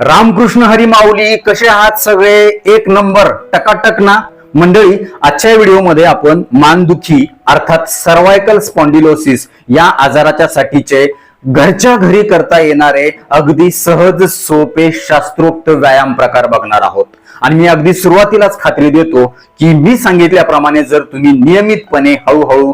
रामकृष्ण हरी माऊली कसे आहात सगळे? एक नंबर टकाटक ना. मंडळी आजच्या व्हिडिओमध्ये आपण मानदुखी अर्थात सर्वायकल स्पॉन्डिलोसिस या आजाराच्या साठीचे घरच्या घरी करता येणारे अगदी सहज सोपे शास्त्रोक्त व्यायाम प्रकार बघणार आहोत. आणि मी अगदी सुरुवातीलाच खात्री देतो की मी सांगितल्याप्रमाणे जर तुम्ही नियमितपणे हळूहळू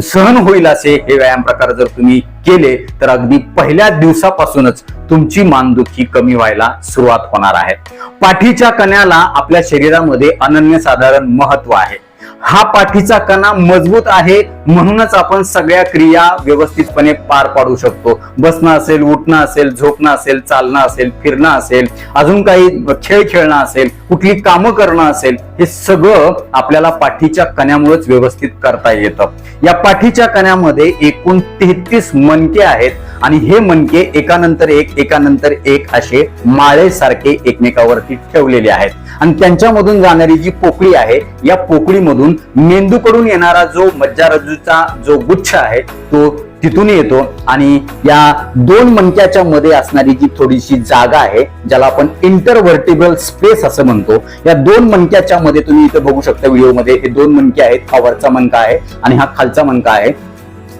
सहन होईल असे हे व्यायाम प्रकार जर तुम्ही केले तर अगदी पहिल्या दिवसापासूनच तुमची मानदुखी कमी व्हायला सुरुवात होणार आहे. पाठीच्या कण्याला आपल्या शरीरामध्ये अनन्यसाधारण महत्त्व आहे. हा पाठीचा कणा मजबूत आहे म्हणूनच आपण सगळ्या क्रिया व्यवस्थितपणे पार पाडू शकतो. बसणं असेल उठणं असेल झोपणं असेल चालणं असेल फिरणं असेल अजून काही खेळ खेळणं असेल कुठली कामं करणं असेल हे सगळं आपल्याला पाठीच्या कण्यामुळेच व्यवस्थित करता येतं. या पाठीच्या कण्यामध्ये एकूण तेहतीस मनके आहेत आणि हे मनके एकानंतर एक एकानंतर एक असे माळेसारखे एकमेकावरती ठेवलेले आहेत. आणि त्यांच्यामधून जाणारी जी पोकळी आहे या पोकळीमधून मेंदूकडून येणारा जो मज्जारज्जूचा जो गुच्छ आहे तो तिथून येतो आणि या दोन मणक्याच्या मध्ये असणारी जी थोडीशी जागा आहे ज्याला आपण इंटरव्हर्टिब्रल स्पेस असं म्हणतो या दोन मणक्याच्या मध्ये तुम्ही इथं बघू शकता व्हिडिओमध्ये हे दोन मणके आहेत हा वरचा मणका आहे आणि हा खालचा मणका आहे.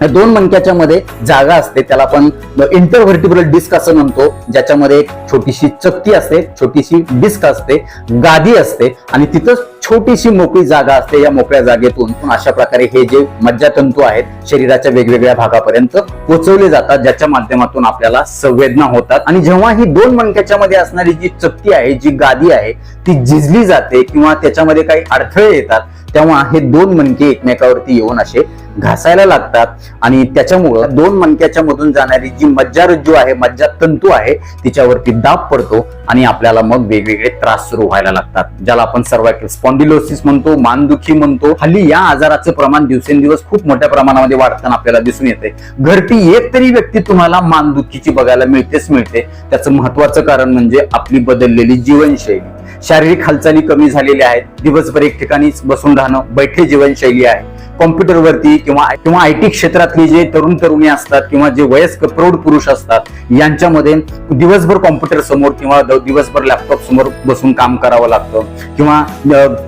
दोन मणक्याच्या मध्ये जागा असते त्याला आपण इंटरव्हर्टिब्रल डिस्क असं म्हणतो. ज्याच्यामध्ये एक छोटीशी चक्ती असते छोटीशी डिस्क असते गादी असते आणि तिथं छोटीशी मोकळी जागा असते या मोकळ्या जागेतून. अशा प्रकारे हे जे मज्जातंतू आहेत शरीराच्या वेगवेगळ्या भागापर्यंत पोचवले जातात ज्याच्या माध्यमातून आपल्याला संवेदना होतात. आणि जेव्हा ही दोन मणक्याच्या मध्ये असणारी जी चक्ती आहे जी गादी आहे ती झिजली जाते किंवा त्याच्यामध्ये काही अडथळे येतात तेव्हा हे दोन मणके एकमेकावरती येऊन असे घासायला लागतात. आणि त्याच्यामुळं दोन मणक्याच्या मधून जाणारी जी मज्जारज्जू आहे मज्जातंतू आहे तिच्यावरती दाब पडतो आणि आपल्याला मग वेगवेगळे त्रास सुरू व्हायला लागतात. ज्याला आपण सर्वायकल स्पॉन्डिलोसिस म्हणतो मानदुखी म्हणतो. हल्ली या आजाराचं प्रमाण दिवसेंदिवस खूप मोठ्या प्रमाणामध्ये वाढताना आपल्याला दिसून येते घरटी एक तरी व्यक्ती तुम्हाला मानदुखीची बघायला मिळतेच मिळते. त्याचं महत्वाचं कारण म्हणजे आपली बदललेली जीवनशैली. शारीरिक हालचाली कमी झालेल्या आहेत. दिवसभर एक ठिकाणी बसून राहणं बैठे जीवनशैली आहे. कॉम्प्युटरवरती किंवा किंवा आय टी क्षेत्रातली जे तरुण तरुणी असतात किंवा जे वयस्क प्रौढ पुरुष असतात यांच्यामध्ये दिवसभर कॉम्प्युटर समोर किंवा दिवसभर लॅपटॉप समोर बसून काम करावं लागतं. किंवा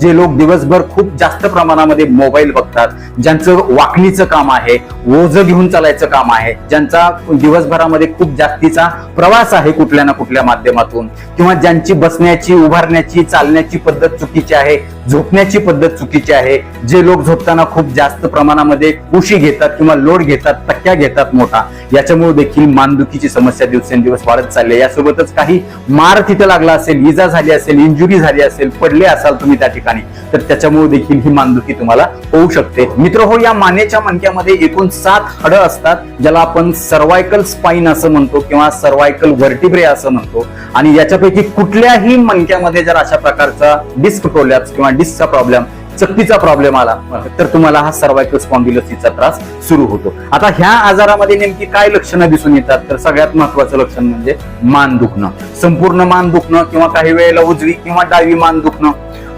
जे लोक दिवसभर खूप जास्त प्रमाणामध्ये मोबाईल बघतात ज्यांचं वाकणीचं काम आहे ओझं घेऊन चालायचं काम आहे ज्यांचा दिवसभरामध्ये खूप जास्तीचा प्रवास आहे कुठल्या ना कुठल्या माध्यमातून किंवा ज्यांची बसण्याची उभारण्याची चालण्याची पद्धत चुकीची आहे झोपण्याची पद्धत चुकीची आहे जे लोक झोपताना खूप जास्त प्रमाणामध्ये उशी घेतात किंवा लोड घेतात टक्क्या घेतात मोठा. याच्यामुळे देखील मानदुखीची समस्या दिवसेंदिवस वाढत चालली आहे. यासोबतच काही मार तिथे लागला असेल इजा झाली असेल इंजुरी झाली असेल पडले असाल तुम्ही त्या ठिकाणी तर त्याच्यामुळे देखील ही मानदुखी तुम्हाला होऊ शकते. मित्र हो या मानेच्या मणक्यामध्ये एकूण सात हाडं असतात ज्याला आपण सर्वायकल स्पाईन असं म्हणतो किंवा सर्वायकल व्हर्टिब्रे असं म्हणतो. आणि याच्यापैकी कुठल्याही मणक्यामध्ये जर अशा प्रकारचा डिस्क प्रोलॅप्स किंवा डिस्कचा प्रॉब्लेम चक्कीचा प्रॉब्लेम आला तर तुम्हाला हा सर्वायकल स्पॉन्डिलोसिसचा त्रास सुरू होतो. आता ह्या आजारामध्ये नेमकी काय लक्षणं दिसून येतात? तर सगळ्यात महत्वाचं लक्षण म्हणजे मान दुखणं. संपूर्ण मान दुखणं किंवा काही वेळेला उजवी किंवा डावी मान दुखणं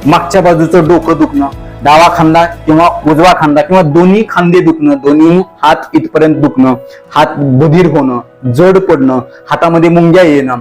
मागच्या बाजूचं डोकं दुखणं डावा खांदा किंवा उजवा खांदा किंवा दोन्ही खांदे दुखणं दोन्ही हात इथपर्यंत दुखणं हात बधीर होणं जड पडणं हातामध्ये मुंग्या येणं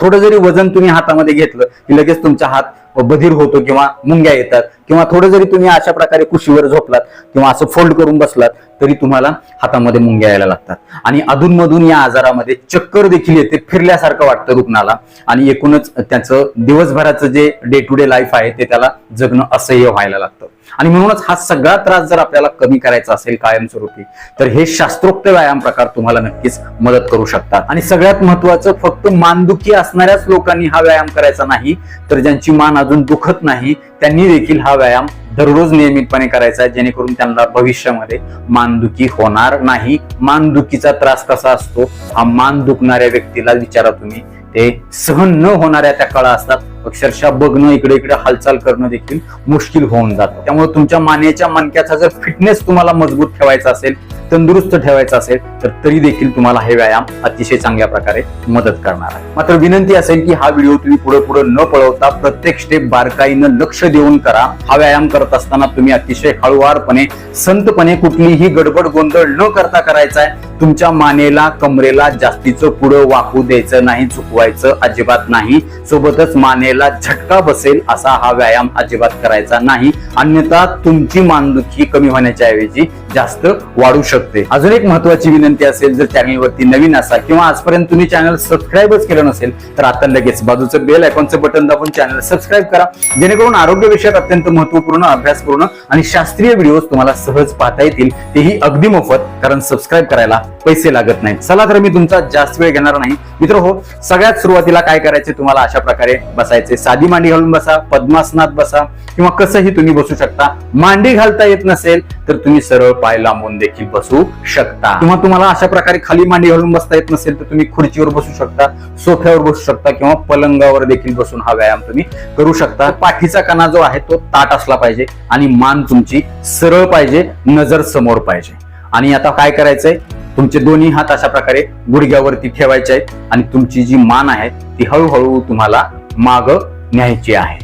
थोडं जरी वजन तुम्ही हातामध्ये घेतलं की लगेच तुमचा हात बधीर होतो किंवा मुंग्या येतात किंवा थोडं जरी तुम्ही अशा प्रकारे कुशीवर झोपलात किंवा असं फोल्ड करून बसलात तरी तुम्हाला हातामध्ये मुंग्या यायला लागतात. आणि अधूनमधून या आजारामध्ये चक्कर देखील येते फिरल्यासारखं वाटतं रुग्णाला. आणि एकूणच त्याचं दिवसभराचं जे डे टू डे लाईफ आहे ते त्याला जगणं असह्य व्हायला लागतं. आणि म्हणूनच हा सगळा त्रास जर आपल्याला कमी करायचा असेल कायमस्वरूपी तर हे शास्त्रोक्त व्यायाम प्रकार तुम्हाला नक्कीच मदत करू शकतात. आणि सगळ्यात महत्वाचं फक्त मानदुखी असणाऱ्याच लोकांनी हा व्यायाम करायचा नाही तर ज्यांची मान अजून दुखत नाही त्यांनी देखील हा व्यायाम दररोज नियमितपणे करायचा आहे जेणेकरून त्यांना भविष्यामध्ये मानदुखी होणार नाही. मानदुखीचा त्रास कसा असतो? हा मान दुखणाऱ्या व्यक्तीला विचारा तुम्ही. ते सहन न होणाऱ्या त्या कळा असतात. अक्षरशः बघणं इकडे इकडे हालचाल करणं देखील मुश्किल होऊन जातं. त्यामुळे तुमच्या मानेच्या मणक्याचा जर फिटनेस तुम्हाला मजबूत ठेवायचा असेल तंदुरुस्त ठेवायचा असेल तर तरी देखील तुम्हाला हे व्यायाम अतिशय चांगल्या प्रकारे मदत करणार आहे. मात्र विनंती असेल की हा व्हिडिओ तुम्ही पुढे पुढे न पळवता प्रत्येक स्टेप बारकाईनं लक्ष देऊन करा. हा व्यायाम करत असताना तुम्ही अतिशय हळुवारपणे संतपणे कुठलीही गडबड गोंधळ न करता करायचा आहे. तुमच्या मानेला कमरेला जास्तीचं पुढं वाकू द्यायचं नाही चुकवायचं अजिबात नाही. सोबतच मानेला झटका बसेल असा हा व्यायाम अजिबात करायचा नाही. अन्यथा तुमची मानदुखी कमी होण्याच्या ऐवजी जास्त वाढू शकते. अजून एक महत्वाची विनंती असेल जर चॅनलवरती नवीन असाल किंवा आजपर्यंत तुम्ही चॅनल सबस्क्राईबच केलं नसेल तर आता लगेच बाजूचं बेल आयकॉनचं बटन दाबून चॅनल सबस्क्राईब करा. जेणेकरून आरोग्य विषयात अत्यंत महत्त्वपूर्ण अभ्यासपूर्ण आणि शास्त्रीय व्हिडिओ तुम्हाला सहज पाहता येतील. तेही अगदी मोफत कारण सबस्क्राईब करायला पैसे लागत नाहीत. चला तर मी तुमचा जास्त वेळ घेणार नाही. मित्र हो सगळ्यात सुरुवातीला काय करायचे तुम्हाला अशा प्रकारे बसायचं साधी मांडी घालून बसा पद्मासनात बसा किंवा कसंही तुम्ही बसू शकता. मांडी घालता येत नसेल तर तुम्ही सरळ पाय लांबून देखील बसू शकता. किंवा तुम्हाला अशा प्रकारे खाली मांडी घालून बसता येत नसेल तर तुम्ही खुर्चीवर बसू शकता सोफ्यावर बसू शकता किंवा पलंगावर देखील बसून हा व्यायाम तुम्ही करू शकता. पाठीचा कणा जो आहे तो ताट असला पाहिजे आणि मान तुमची सरळ पाहिजे नजर समोर पाहिजे. आणि आता काय करायचंय? तुमचे दोन्ही हात अशा प्रकारे गुडघ्यावरती ठेवायचे आहेत आणि तुमची जी मान आहे ती हळूहळू तुम्हाला माग न्यायची आहे.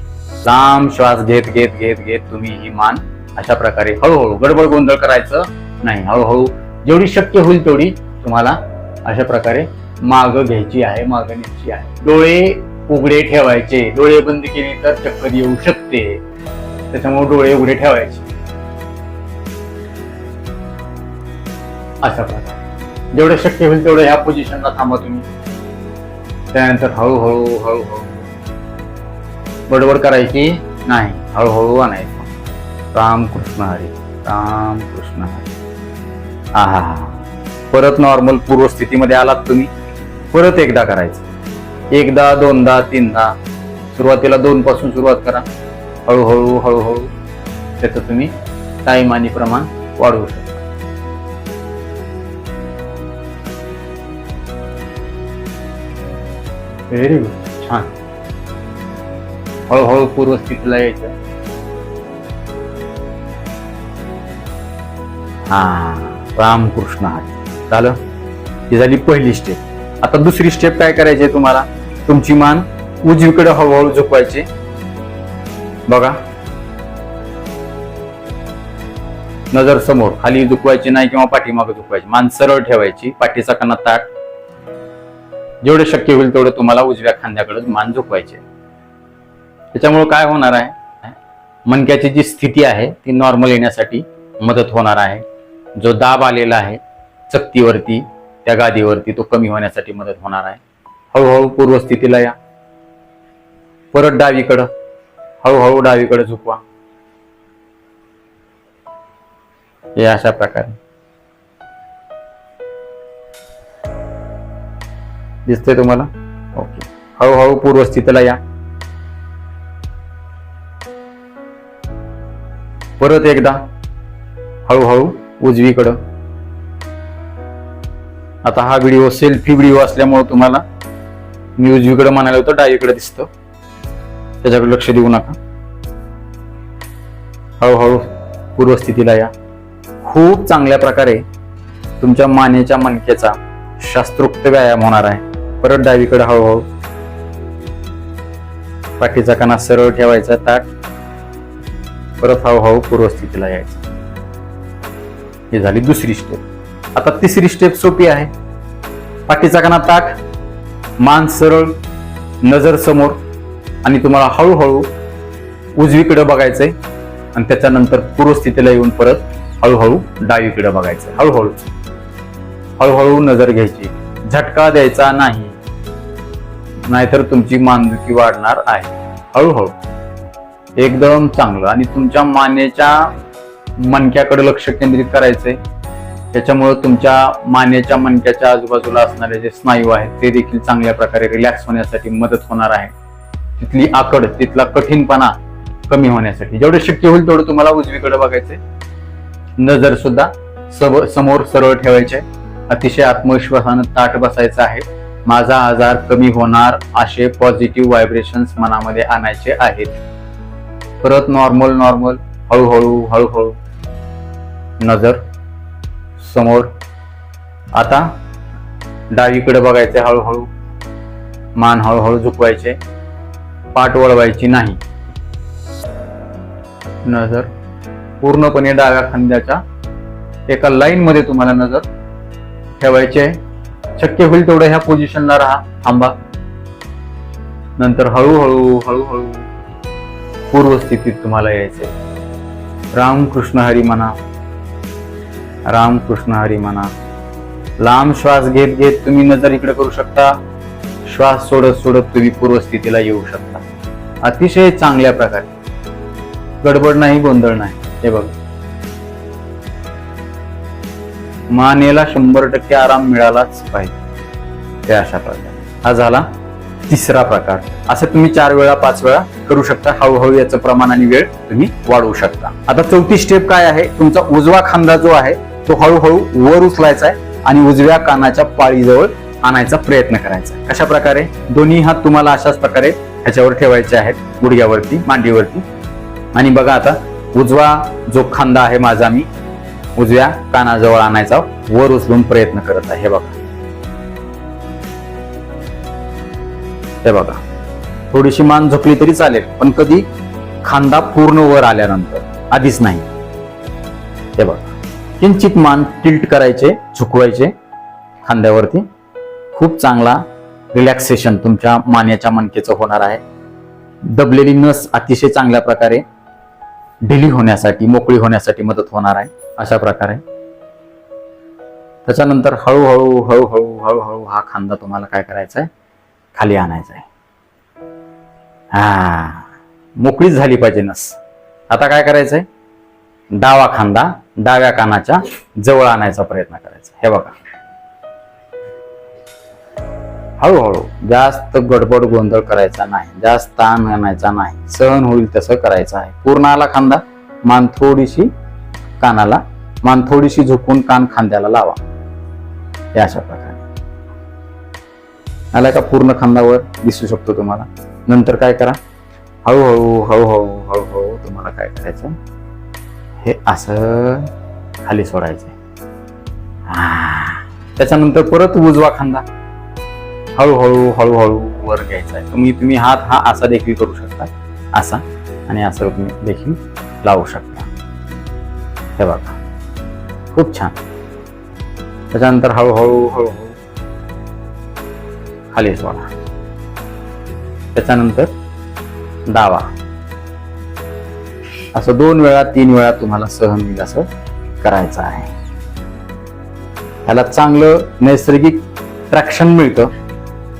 लांब श्वास घेत घेत घेत घेत तुम्ही ही मान अशा प्रकारे हळूहळू गडबड गोंधळ करायचं नाही. हळूहळू जेवढी शक्य होईल तेवढी तुम्हाला अशा प्रकारे माग घ्यायची आहे माग न्यायची आहे. डोळे उघडे ठेवायचे. डोळे बंद केले तर चक्कर येऊ शकते. त्याच्यामुळे डोळे उघडे ठेवायचे. अशा प्रकारे. जेवढं शक्य होईल तेवढं ह्या पोझिशनला थांबा तुम्ही. त्यानंतर हळूहळू हळूहळू बडबड करायची नाही. हळूहळू आणायचं. राम कृष्ण हरी राम कृष्ण हरी. हा हा हा. परत नॉर्मल पूर्व स्थितीमध्ये आलात तुम्ही. परत एकदा करायचं. एकदा दोनदा तीनदा. सुरुवातीला दोन पासून सुरुवात करा. हळूहळू हळूहळू. त्याचं तुम्ही टाईम आणि प्रमाण वाढवू शकता. व्हेरी गुड छान. हळूहळू पूर्वस्थितीला यायचं. हा रामकृष्ण हरी. झालं? ही झाली पहिली स्टेप आता दुसरी स्टेप काय करायची आहे तुम्हाला? तुमची मान उजवीकडे हळूहळू झुकवायची. बघा. नजर समोर. खाली दुखवायची नाही किंवा पाठीमागे दुखवायची मान सरळ ठेवायची. पाठीचा कणा ताट. जेवढे शक्य होईल तेवढे तुम्हाला उजव्या खांद्याकडे मान झुकवायचे. त्याच्यामुळे काय होणार आहे? मणक्याची जी स्थिती आहे ती नॉर्मल येण्यासाठी मदत होणार आहे. जो दाब आलेला आहे चकतीवरती त्या गादीवरती तो कमी होण्यासाठी मदत होणार आहे. हळूहळू पूर्वस्थितीला या. परत डावीकडं. हळूहळू डावीकडे झुकवा. हे अशा प्रकारे. दिसतंय तुम्हाला? ओके. हळूहळू पूर्वस्थितीला या. परत एकदा हळूहळू उजवीकडं. आता हा व्हिडिओ सेल्फी व्हिडिओ असल्यामुळे तुम्हाला मी उजवीकडे म्हणायला होतं डावीकडे दिसतं. त्याच्याकडे लक्ष देऊ नका. हळूहळू पूर्वस्थितीला या. खूप चांगल्या प्रकारे तुमच्या मानेच्या मणक्याचा शास्त्रोक्त व्यायाम होणार आहे. परत डावीकडे हळूहळू. पाठीचा कणा सरळ ठेवायचा ताट परत हळूहळू पूर्वस्थितीला यायचं. ही झाली दुसरी स्टेप आता तिसरी स्टेप सोपी आहे. पाठीचा कणा ताट मान सरळ नजर समोर आणि तुम्हाला हळूहळू उजवीकडे बघायचंय आणि त्याच्यानंतर पूर्वस्थितीला येऊन परत हळूहळू डावीकडे बघायचं हळूहळू. हळूहळू नजर घ्यायची. झटका द्यायचा नाही. नाहीतर तुमची मानदुखी वाढणार आहे. हळूहळू. एकदम चांगलं. आणि तुमच्या मानेच्या मणक्याकडे लक्ष केंद्रित करायचंय. त्याच्यामुळे तुमच्या मानेच्या मणक्याच्या आजूबाजूला असणारे जे स्नायू आहेत ते देखील चांगल्या प्रकारे रिलॅक्स होण्यासाठी मदत होणार आहे. तिथली आकड तिथला कठीणपणा कमी होण्यासाठी. जेवढं शक्य होईल तेवढं तुम्हाला उजवीकडे बघायचंय. नजर सुद्धा सब- समोर सरळ ठेवायचे अतिशय आत्मविश्वासानं ताट बसायचं आहे. माझा आजार कमी होणार असे पॉझिटिव्ह व्हायब्रेशन्स मनामध्ये आणायचे आहेत. परत नॉर्मल नॉर्मल हळूहळू हळूहळू. नजर समोर. आता डावीकडे बघायचे हळूहळू. मान हळूहळू झुकवायचे. पाठ वळवायची नाही. नजर. पूर्णपणे डाव्या खांद्याच्या एका लाईन मध्ये तुम्हाला नजर ठेवायची. आहे शक्य होईल तेवढं ह्या पोझिशनला राहा. थांबा. नंतर हळूहळू हळूहळू. पूर्वस्थितीत तुम्हाला यायचंय. रामकृष्ण हरी म्हणा रामकृष्ण हरी म्हणा लांब श्वास घेत घेत तुम्ही नजर इकडे करू शकता. श्वास सोडत सोडत तुम्ही पूर्वस्थितीला येऊ शकता. अतिशय चांगल्या प्रकारे. गडबड नाही गोंधळ नाही. हे बघ. मानेला शंभर टक्के आराम मिळालाच पाहिजे. ते अशा प्रकारे. हा झाला. तिसरा प्रकार. असं तुम्ही चार वेळा पाच वेळा करू शकता. हळूहळू याचं प्रमाण आणि वेळ तुम्ही वाढवू शकता. आता चौथी स्टेप काय आहे? तुमचा उजवा खांदा जो आहे तो हळूहळू वर उचलायचा आहे आणि उजव्या कानाच्या पाळीजवळ आणायचा प्रयत्न करायचा अशा कशा प्रकारे? दोन्ही हात तुम्हाला अशाच प्रकारे ह्याच्यावर ठेवायचे आहेत. गुडघ्यावरती मांडीवरती. आणि बघा आता उजवा जो खांदा आहे माझा मी उजव्या कानाजवळ आणायचा वर उचलून प्रयत्न करत आहे. हे बघा. हे बघा. थोडीशी मान झुकली तरी चालेल पण कधी खांदा पूर्ण वर आल्यानंतर आधीच नाही. हे बघा. किंचित मान टिल्ट करायचे झुकवायचे खांद्यावरती. खूप चांगला रिलॅक्सेशन तुमच्या मान्याच्या मणकेचं होणार आहे. दबलेली नस अतिशय चांगल्या प्रकारे ढिली होण्यासाठी मोकळी होण्यासाठी मदत होणार आहे अशा प्रकारे. त्याच्यानंतर हळूहळू हळूहळू हळूहळू हा खांदा तुम्हाला काय करायचा आहे? खाली आणायचं आहे हा मोकळीच झाली पाहिजे नस. आता काय करायचंय? डावा खांदा डाव्या कानाच्या जवळ आणायचा प्रयत्न करायचा. हे बघा. हळूहळू जास्त गडबड गोंधळ करायचा नाही जास्त ताण आणायचा नाही सहन होईल तसं करायचं आहे. पूर्ण आला खांदा मान थोडीशी कानाला मान थोडीशी झुकून कान खांद्याला लावा. या अशा प्रकारे. आला का पूर्ण खांदावर दिसू शकतो तुम्हाला. नंतर काय करा? हळूहळू हळूहळू हळूहळू तुम्हाला काय करायचं हे असं खाली सोडायचं त्याच्यानंतर परत उजवा खांदा. हळूहळू हळूहळू वर घ्यायचा आहे तुम्ही तुम्ही हात हा असा देखील करू शकता. असा. आणि असं तुम्ही देखील लावू शकता. हे बघा. खूप छान. त्याच्यानंतर हळूहळू हळूहळू खाली सोडा त्याच्यानंतर डावा असं दोन वेळा तीन वेळा तुम्हाला सहन होईल असं करायचं आहे. ह्याला चांगलं नैसर्गिक ट्रॅक्शन मिळतं.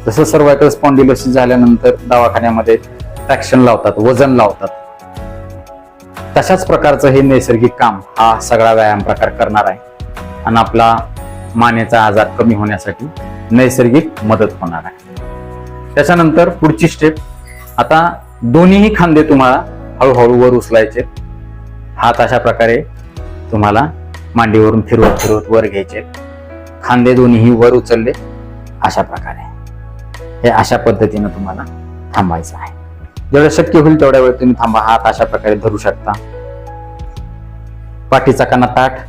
जसं सर्वायकल स्पॉन्डिलोसिस झाल्यानंतर दवाखान्यामध्ये ट्रॅक्शन लावतात वजन लावतात. तशाच प्रकारचं हे नैसर्गिक काम हा सगळा व्यायाम प्रकार करणार आहे. आणि आपला मानेचा आजार कमी होण्यासाठी नैसर्गिक मदत होणार आहे. त्याच्यानंतर पुढची स्टेप आता दोन्हीही खांदे तुम्हाला हळूहळू वर उचलायचे हात अशा प्रकारे तुम्हाला मांडीवरून फिरवत फिरवत वर घ्यायचे खांदे दोन्हीही वर उचलले अशा प्रकारे. हे अशा पद्धतीनं तुम्हाला थांबायचं आहे. जेवढं शक्य होईल तेवढ्या वेळ तुम्ही थांबा हात अशा प्रकारे धरू शकता. पाठीचा काना ताठ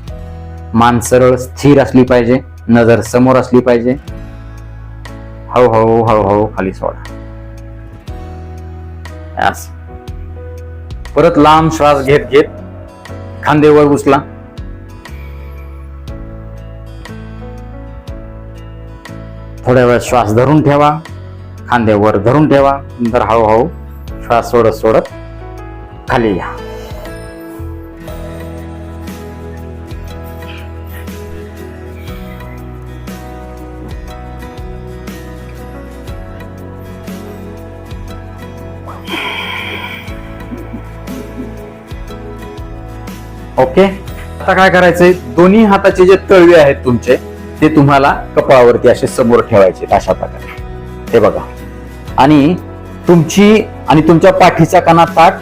मान सरळ स्थिर असली पाहिजे नजर समोर असली पाहिजे. हळूहळू हळूहळू खाली सोडा. परत लांब श्वास घेत घेत खांदेवर उचला. थोड्या वेळ श्वास धरून ठेवा. खांद्यावर धरून ठेवा. नंतर हळूहळू श्वास सोडत सोडत खाली या. आता काय करायचंय? दोन्ही हाताचे जे तळवे आहेत तुमचे ते तुम्हाला कपाळावरती असे समोर ठेवायचे अशा प्रकारे. हे बघा. आणि तुमची आणि तुमच्या पाठीच्या कणा ताट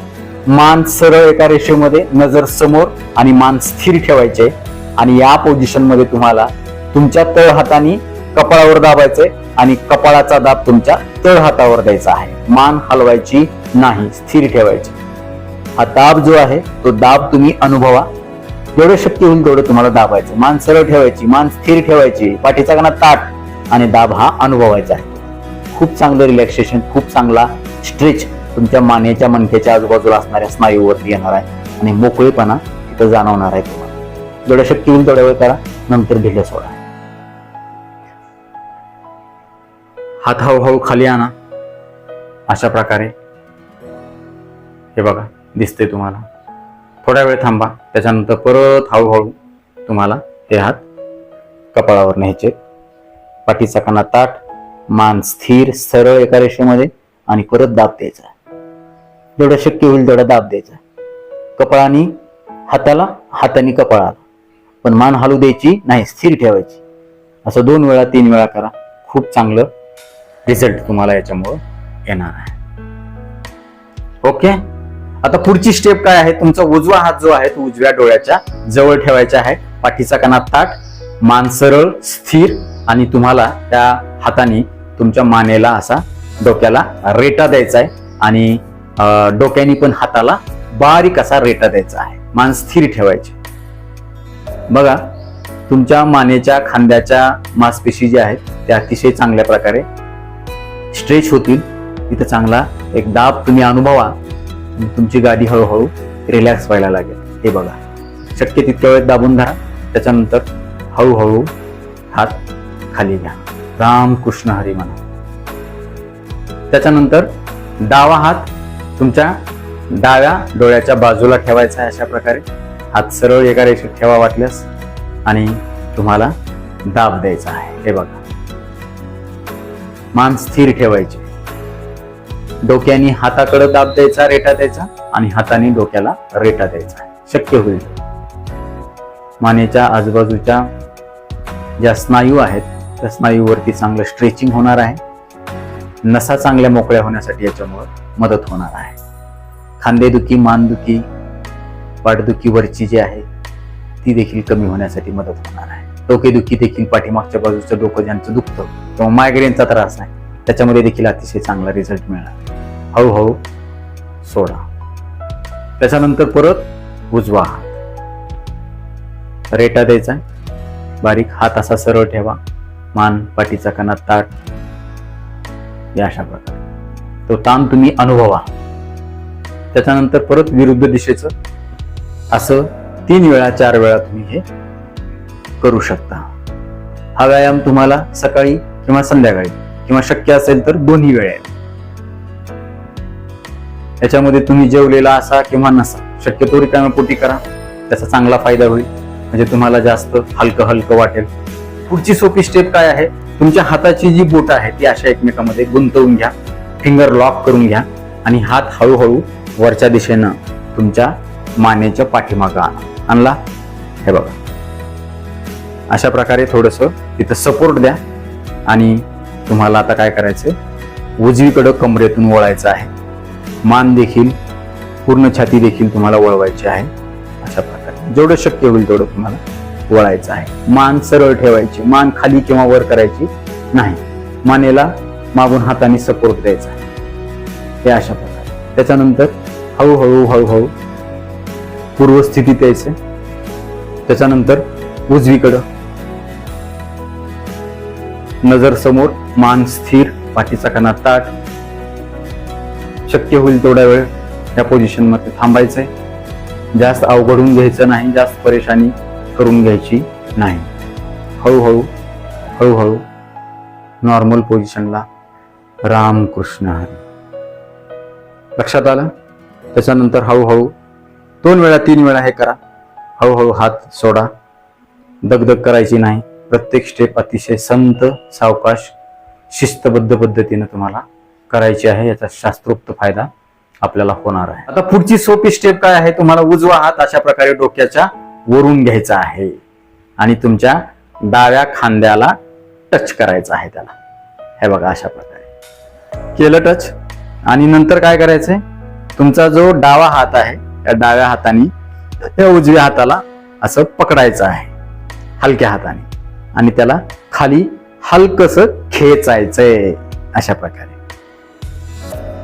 मान सरळ एका रेषेमध्ये नजर समोर आणि मान स्थिर ठेवायचे. आणि या पोझिशनमध्ये तुम्हाला तुमच्या तळ हाताने कपाळावर दाबायचे आणि कपाळाचा दाब तुमच्या तळ हातावर द्यायचा आहे. मान हलवायची नाही स्थिर ठेवायची. हा दाब जो आहे तो दाब तुम्ही अनुभवा. जेवढं शक्य होईल तेवढं तुम्हाला दाबायचं. मान सरळ ठेवायची मान स्थिर ठेवायची पाठीचा कणा ताट आणि दाब हा अनुभवायचा आहे. खूप चांगलं रिलॅक्सेशन खूप चांगला स्ट्रेच तुमच्या मानेच्या मणक्याच्या आजूबाजूला असणाऱ्या स्नायूवरती येणार आहे आणि मोकळेपणा तिथं जाणवणार आहे तुम्हाला. जेवढं शक्य होईल तेवढ्या वेळ करा नंतर ढिलं सोडा. हात हळूहळू खाली आणा. अशा प्रकारे हे बघा दिसते तुम्हाला. थोड्या वेळ थांबा. त्याच्यानंतर परत हळूहळू तुम्हाला हे हात कपाळावर न्यायचे. पाठीचा कणा ताट मान स्थिर सरळ एका रेषेमध्ये आणि परत दाब द्यायचा. जेवढं शक्य होईल तेवढा दाब द्यायचा. कपाळाने हाताला हाताने कपाळाला. पण मान हलू द्यायची नाही स्थिर ठेवायची. असं दोन वेळा तीन वेळा करा. खूप चांगलं रिझल्ट तुम्हाला याच्यामुळं येणार आहे. ओके? आता पुढची स्टेप काय आहे? तुमचा उजवा हात जो आहे तो उजव्या डोळ्याच्या जवळ ठेवायचा आहे. पाठीचा कणात ताट मान सरळ स्थिर आणि तुम्हाला त्या हाताने तुमच्या मानेला असा डोक्याला रेटा द्यायचा आहे. आणि डोक्याने पण हाताला बारीक असा रेटा द्यायचा आहे. मान स्थिर ठेवायची. बघा तुमच्या मानेच्या खांद्याच्या मांसपेशी ज्या आहेत त्या अतिशय चांगल्या प्रकारे स्ट्रेच होतील. तिथं चांगला एक दाब तुम्ही अनुभवा. तुमची गाडी हळूहळू रिलॅक्स व्हायला लागेल. हे बघा. शक्य तितक्या वेळेत दाबून धरा. त्याच्यानंतर हळूहळू हात खाली घ्या. राम कृष्ण हरी म्हणा. त्याच्यानंतर डावा हात तुमच्या डाव्या डोळ्याच्या बाजूला ठेवायचा अशा प्रकारे. हात सरळ एका रेषेत ठेवा वाटल्यास आणि तुम्हाला दाब द्यायचा आहे. हे बघा. मान स्थिर ठेवायची. डोक्याने हाताकडे दाब द्यायचा रेटा द्यायचा आणि हाताने डोक्याला रेटा द्यायचा. शक्य होईल. मानेच्या आजूबाजूच्या ज्या स्नायू आहेत त्या स्नायूवरती चांगलं स्ट्रेचिंग होणार आहे. नसा चांगल्या मोकळ्या होण्यासाठी याच्यामुळं मदत होणार आहे. खांदेदुखी मानदुखी पाठदुखी वरची जी आहे ती देखील कमी होण्यासाठी मदत होणार आहे. डोकेदुखी देखील पाठीमागच्या बाजूचं डोकं ज्यांचं दुखतं किंवा मायग्रेनचा त्रास आहे त्याच्यामध्ये देखील अतिशय चांगला रिझल्ट मिळणार. हळूहळू सोडा. त्याच्यानंतर परत उजवा हात. रेटा द्यायचा. बारीक हात असा सरळ ठेवा. मान पाठीचा कणा ताट. या अशा प्रकारे. तो ताण तुम्ही अनुभवा. त्याच्यानंतर परत विरुद्ध दिशेचं असं तीन वेळा चार वेळा तुम्ही हे करू शकता. हा व्यायाम तुम्हाला सकाळी किंवा संध्याकाळी किंवा शक्य असेल तर दोन्ही वेळेत. याच्यामध्ये तुम्ही जेवलेला असा किंवा नसा शक्यतो रिकाम्या पोटी करा. त्याचा चांगला फायदा होईल. म्हणजे तुम्हाला जास्त हलकं हलकं वाटेल. पुढची सोपी स्टेप काय आहे? तुमच्या हाताची जी बोट आहे ती अशा एकमेकांमध्ये गुंतवून घ्या. फिंगर लॉक करून घ्या. आणि हात हळूहळू वरच्या दिशेनं तुमच्या मानेच्या पाठीमागं आणा. आणला? हे बघा. अशा प्रकारे थोडस तिथं सपोर्ट द्या. आणि तुम्हाला आता काय करायचं उजवीकडं कमरेतून वळायचं आहे. मान देखील पूर्ण छाती देखील तुम्हाला वळवायची आहे. अशा प्रकारे. जेवढं शक्य होईल तेवढं तुम्हाला वळायचं आहे. मान सरळ ठेवायची. मान खाली किंवा वर करायची नाही. मानेला मागून हाताने सपोर्ट द्यायचा आहे. हे अशा प्रकारे. त्याच्यानंतर हळूहळू हळूहळू पूर्वस्थितीत यायचं त्याच्यानंतर उजवीकडं नजर समोर मान स्थिर पाठीचा कणा ताट शक्य होईल तेवढा वेळ या पोझिशनमध्ये थांबायचं थांबायचंय. जास्त अवघडून घ्यायचं नाही जास्त परेशानी करून घ्यायची नाही. हळूहळू हळूहळू नॉर्मल पोझिशनला राम कृष्ण हरी. लक्षात आलं? त्याच्यानंतर हळूहळू दोन वेळा तीन वेळा हे करा. हळूहळू हात सोडा. दगदग करायची नाही. प्रत्येक स्टेप अतिशय संत सावकाश शिस्तबद्ध पद्धतीनं तुम्हाला करायची आहे याचा शास्त्रोक्त फायदा आपल्याला होणार आहे. आता पुढची सोपी स्टेप काय आहे? तुम्हाला उजवा हात अशा प्रकारे डोक्याच्या वरून घ्यायचा आहे. आणि तुमच्या डाव्या खांद्याला टच करायचा आहे त्याला. हे बघा अशा प्रकारे. केलं टच आणि नंतर काय करायचंय? तुमचा जो डावा हात आहे त्या डाव्या हाताने त्या उजव्या हाताला असं पकडायचं आहे. हलक्या हाताने. आणि त्याला खाली हलकस खेचायचंय. अशा प्रकारे.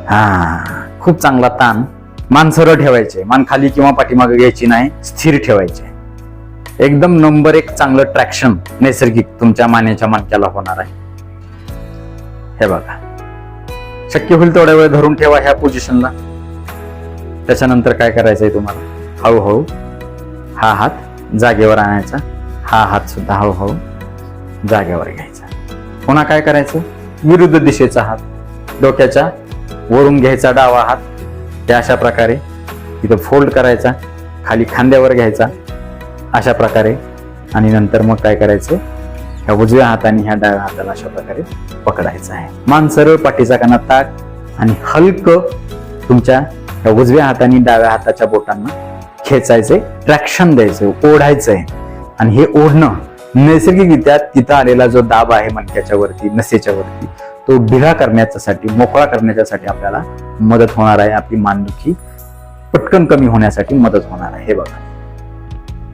हा. खूप चांगला ताण. मान सरळ ठेवायचे. मान खाली किंवा पाठीमागे घ्यायची नाही स्थिर ठेवायचे. एकदम नंबर एक चांगलं ट्रॅक्शन नैसर्गिक तुमच्या मानेच्या मणक्याला होणार आहे. हे बघा. शक्य होईल तेवढ्या वेळ धरून ठेवा ह्या पोझिशनला त्याच्यानंतर काय करायचंय तुम्हाला? हळूहळू हा हात जागेवर आणायचा. हा हात सुद्धा हळूहळू जागेवर घ्यायचा. पुन्हा काय करायचं? विरुद्ध दिशेचा हात. डोक्याच्या वरून घ्यायचा डावा हात. त्या अशा प्रकारे. इथं फोल्ड करायचा. खाली खांद्यावर घ्यायचा. अशा प्रकारे. आणि नंतर मग काय करायचं? ह्या उजव्या हाताने ह्या डाव्या हाताला अशा प्रकारे पकडायचं आहे. मान सरळ पाठीचा कणा ताक आणि हलकं तुमच्या ह्या उजव्या हाताने डाव्या हाताच्या बोटांना खेचायचे ट्रॅक्शन द्यायचं ओढायचंय आणि हे ओढणं नैसर्गिकरित्या तिथं आलेला जो दाब आहे मणक्याच्या वरती नसेच्या वरती तो ढिला करण्याच्यासाठी मोकळा करण्याच्यासाठी आपल्याला मदत होणार आहे. आपली मानदुखी पटकन कमी होण्यासाठी मदत होणार आहे. हे बघा.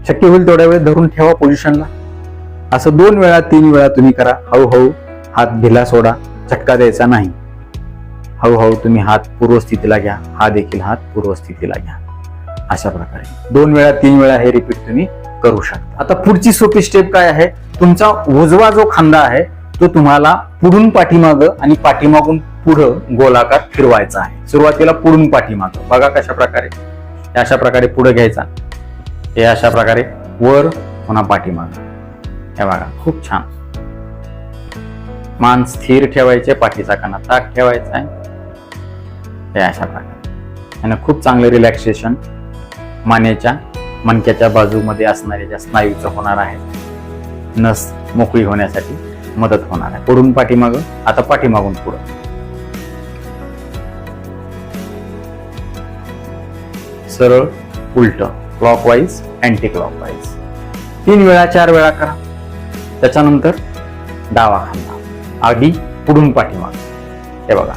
शक्य होईल तेवढ्या वेळ धरून ठेवा पोझिशनला असं दोन वेळा तीन वेळा तुम्ही करा. हळूहळू हात भिला सोडा. झटका द्यायचा नाही. हळूहळू तुम्ही हात पूर्वस्थितीला घ्या. हा देखील हात पूर्वस्थितीला घ्या. अशा प्रकारे. दोन वेळा तीन वेळा हे रिपीट तुम्ही करू शकता. आता पुढची सोपी स्टेप काय आहे? तुमचा उजवा जो खांदा आहे तो तुम्हाला पुढून पाठीमाग आणि पाठीमागून पुढं गोलाकार फिरवायचा आहे. सुरुवातीला पुढून पाठीमाग. बघा कशा प्रकारे. अशा प्रकारे पुढे घ्यायचा. हे अशा प्रकारे वर पुन्हा पाठीमाग. हे बघा खूप छान. मान स्थिर ठेवायचे पाठीचा काना ताक ठेवायचा आहे. हे अशा प्रकारे. आणि खूप चांगले रिलॅक्सेशन मानेच्या मणक्याच्या बाजूमध्ये असणाऱ्या ज्या स्नायूचं होणार आहे नस मोकळी होण्यासाठी. मदत होणार आहे. पुढून पाठीमाग आता पाठीमागून पुढं. सरळ उलट क्लॉकवाईज अँटी क्लॉकवाईज तीन वेळा चार वेळा करा. त्याच्यानंतर डावा खांदा आधी पुढून पाठीमाग. हे बघा.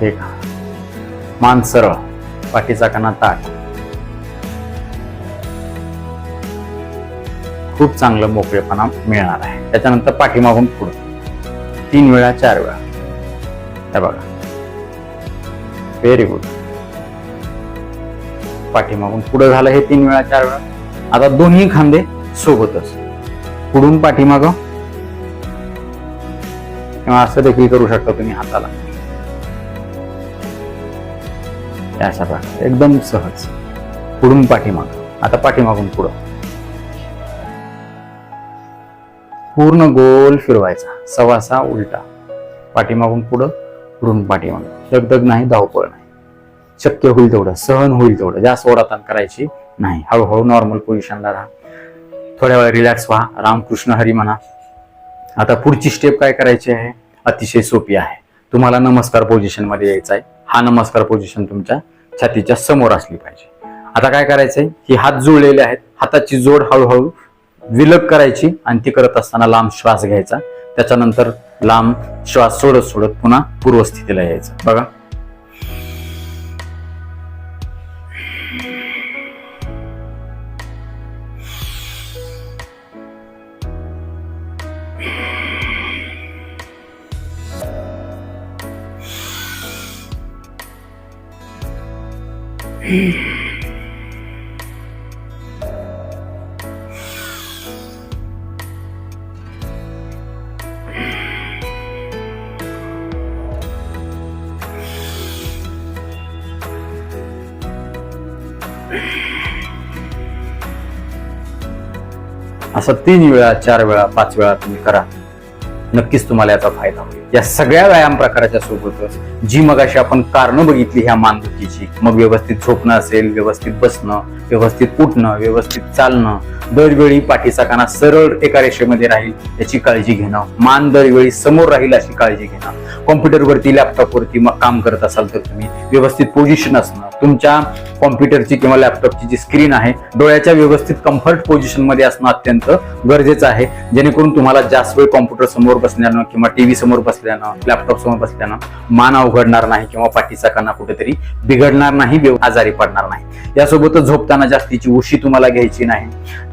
हे मान सरळ. पाठीचा कणा ताट. खूप चांगलं मोकळेपणा मिळणार आहे. त्याच्यानंतर पाठीमागून पुढं. तीन वेळा चार वेळा. हे बघा. व्हेरी गुड पाठीमागून पुढं झालं हे तीन वेळा चार वेळा. आता दोन्ही खांदे सोबतच. पुढून पाठीमाग. किंवा असं देखील करू शकता तुम्ही हाताला. अशा प्रकारे. एकदम सहज. पुढून पाठीमाग. आता पाठीमागून पुढं. पूर्ण गोल फिरवायचा. सवासा उलटा. पाठीमागून पुढं पुढून पाठीमागून दगदग नाही धावपळ नाही. शक्य होईल तेवढं सहन होईल तेवढं. जास्त ओढाताण करायची नाही. हळूहळू नॉर्मल पोझिशनला राहा. थोड्या वेळ रिलॅक्स व्हा. रामकृष्ण हरी म्हणा. आता पुढची स्टेप काय करायची आहे? अतिशय सोपी आहे. तुम्हाला नमस्कार पोझिशनमध्ये यायचा आहे हा नमस्कार पोझिशन तुमच्या छातीच्या समोर असली पाहिजे. आता काय करायचंय? ही हात जुळलेले आहेत. हाताची जोड हळूहळू विलग करायची आणि ती करत असताना लांब श्वास घ्यायचा. त्याच्यानंतर लांब श्वास सोडत सोडत पुन्हा पूर्वस्थितीला यायचं. बघा. असं तीन वेळा चार वेळा पाच वेळा तुम्ही करा. नक्कीच तुम्हाला याचा फायदा होईल. या सगळ्या व्यायाम प्रकाराच्या सोबतच जी मग अशी आपण कारणं बघितली ह्या मानदुखीची मग व्यवस्थित झोपणं असेल व्यवस्थित बसणं व्यवस्थित उठणं व्यवस्थित चालणं दरवेळी पाठीचा काना सरळ एका रेषेमध्ये राहील याची काळजी घेणं मान दरवेळी समोर राहील अशी काळजी घेणं. कॉम्प्युटरवरती लॅपटॉपवरती मग काम करत असाल तर तुम्ही व्यवस्थित पोझिशन असणं. तुमच्या कॉम्प्युटरची किंवा लॅपटॉपची जी स्क्रीन आहे डोळ्याच्या व्यवस्थित कम्फर्ट पोझिशनमध्ये असणं अत्यंत गरजेचं आहे. जेणेकरून तुम्हाला जास्त वेळ कॉम्प्युटर समोर बसण्यानं किंवा टीव्ही समोर बसल्यानं लॅपटॉप समोर बसल्यानं मान अवघडणार नाही किंवा पाठीचा कणा कुठेतरी बिघडणार नाही आजारी पडणार नाही. यासोबतच झोपताना जास्तीची उशी तुम्हाला घ्यायची नाही.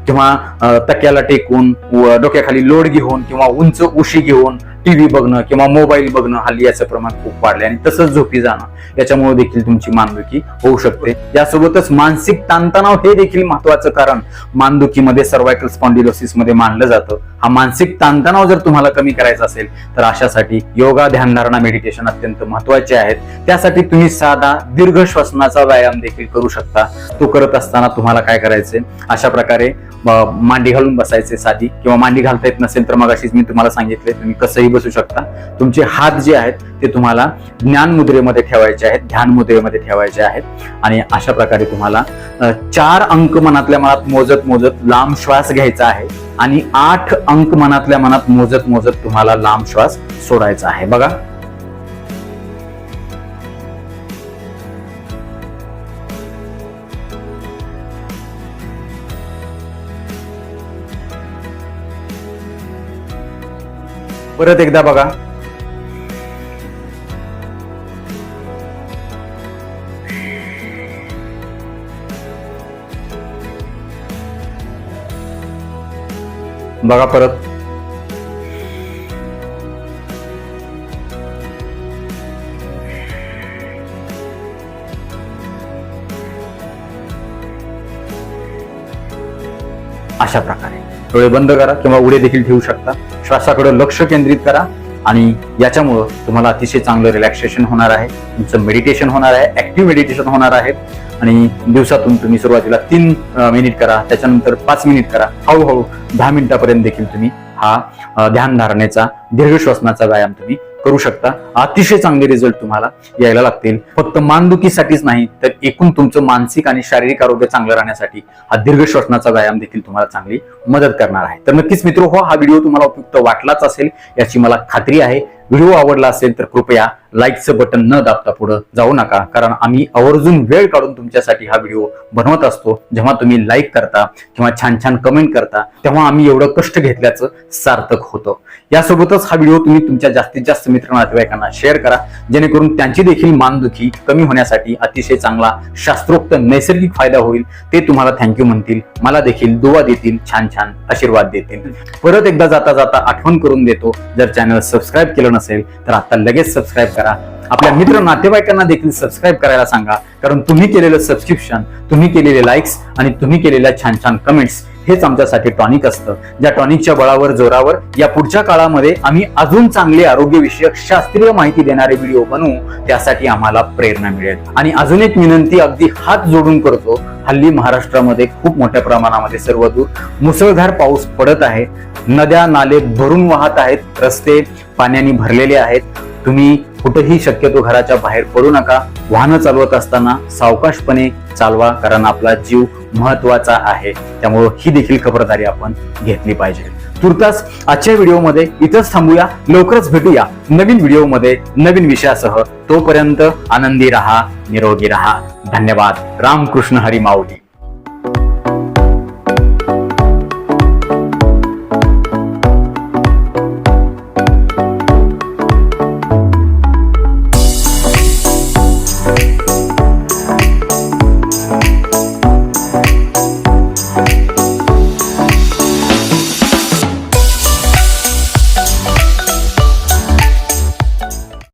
किंवा तक्याला टेकून व डोक्याखाली लोड घेऊन किंवा उंच उशी घेऊन टीव्ही बघणं किंवा मोबाईल बघणं हल्ली याचं प्रमाण खूप वाढले आणि तसंच झोपी जाणं याच्यामुळे देखील तुमची मानदुखी होऊ शकते. यासोबतच मानसिक ताणतणाव हे देखील महत्वाचं कारण मानदुखीमध्ये सर्वायकल स्पॉन्डिलोसिसमध्ये मानलं जातं. हा मानसिक ताणतणाव जर तुम्हाला कमी करायचा असेल तर अशासाठी योगा ध्यानधारणा मेडिटेशन अत्यंत महत्त्वाचे आहेत. त्यासाठी तुम्ही साधा दीर्घ श्वसनाचा व्यायाम देखील करू शकता. तो करत असताना तुम्हाला काय करायचे अशा प्रकारे मांडी घालून बसायचे साधी किंवा मांडी घालता येत नसेल तर मग अशीच मी तुम्हाला सांगितले तुम्ही कसंही बसू शकता. तुमचे हात जे आहेत ते तुम्हाला ज्ञान मुद्रेमध्ये ठेवायचे आहेत ध्यान मुद्रेमध्ये ठेवायचे आहेत. आणि अशा प्रकारे तुम्हाला चार अंक मनातल्या मनात मोजत मोजत लांब श्वास घ्यायचा आहे आणि आठ अंक मनातल्या मनात मोजत मोजत तुम्हाला लांब श्वास सोडायचा आहे. बघा परत एकदा बघा. बघा परत. अशा प्रकारे. डोळे बंद करा किंवा उडे देखील ठेवू शकता. श्वासाकडे लक्ष केंद्रित करा आणि याच्यामुळं तुम्हाला अतिशय चांगलं रिलॅक्सेशन होणार आहे. तुमचं मेडिटेशन होणार आहे ऍक्टिव्ह मेडिटेशन होणार आहे आणि दिवसातून तुम्ही सुरुवातीला तीन मिनिट करा त्याच्यानंतर पाच मिनिट करा. हळूहळू दहा मिनिटापर्यंत देखील तुम्ही हा ध्यान धारणेचा दीर्घ श्वसनाचा व्यायाम तुम्ही करू शकता. अतिशय चांगले रिझल्ट तुम्हाला यायला लागतील. फक्त मानदुखीसाठीच नाही तर एकूण तुमचं मानसिक आणि शारीरिक आरोग्य चांगलं राहण्यासाठी हा दीर्घ श्वसनाचा व्यायाम देखील तुम्हाला चांगली मदत करणार आहे. तर नक्कीच मित्र हो हा व्हिडिओ तुम्हाला उपयुक्त वाटलाच असेल याची मला खात्री आहे. व्हिडिओ आवडला असेल तर कृपया लाईकचं बटन न दाबता पुढे जाऊ नका. कारण आम्ही आवर्जून वेळ काढून तुमच्यासाठी हा व्हिडिओ बनवत असतो. जेव्हा तुम्ही लाईक करता किंवा छान छान कमेंट करता तेव्हा आम्ही एवढं कष्ट घेतल्याचं सार्थक होतं. यासोबतच हा व्हिडिओ तुम्ही तुमच्या जास्तीत जास्त मित्र नातेवाईकांना शेअर करा. जेणेकरून त्यांची देखील मानदुखी कमी होण्यासाठी अतिशय चांगला शास्त्रोक्त नैसर्गिक फायदा होईल. ते तुम्हाला थँक्यू म्हणतील. मला देखील दुवा देतील छान छान आशीर्वाद देतील. परत एकदा जाता जाता आठवण करून देतो. जर चॅनल सबस्क्राईब केलं नसेल तर आता लगेच सबस्क्राईब करा. आपल्या मित्र नातेवाईकांना देखील सबस्क्राईब करायला सांगा. कारण तुम्ही केलेलं सबस्क्रिप्शन तुम्ही केलेले लाईक्स आणि तुम्ही केलेल्या छान छान कमेंट्स हेच आमच्यासाठी टॉनिक असतं. ज्या टॉनिकच्या बळावर जोरावर या पुढच्या काळामध्ये आम्ही अजून चांगले आरोग्यविषयक शास्त्रीय माहिती देणारे व्हिडिओ बनवू त्यासाठी आम्हाला प्रेरणा मिळेल. आणि अजून एक विनंती अगदी हात जोडून करतो हल्ली महाराष्ट्रामध्ये खूप मोठ्या प्रमाणामध्ये सर्वदूर मुसळधार पाऊस पडत आहे. नद्या नाले भरून वाहत आहेत रस्ते पाण्याने भरलेले आहेत. तुम्ही कुठेही शक्यतो घराच्या बाहेर पडू नका. वाहनं चालवत असताना सावकाशपणे चालवा कारण आपला जीव महत्त्वाचा आहे. त्यामुळं ही देखील खबरदारी आपण घेतली पाहिजे. तुर्तास आजच्या व्हिडिओमध्ये इथंच थांबूया. लवकरच भेटूया. नवीन व्हिडिओमध्ये नवीन विषयासह. तोपर्यंत आनंदी राहा निरोगी राहा. धन्यवाद. रामकृष्ण हरी माऊली.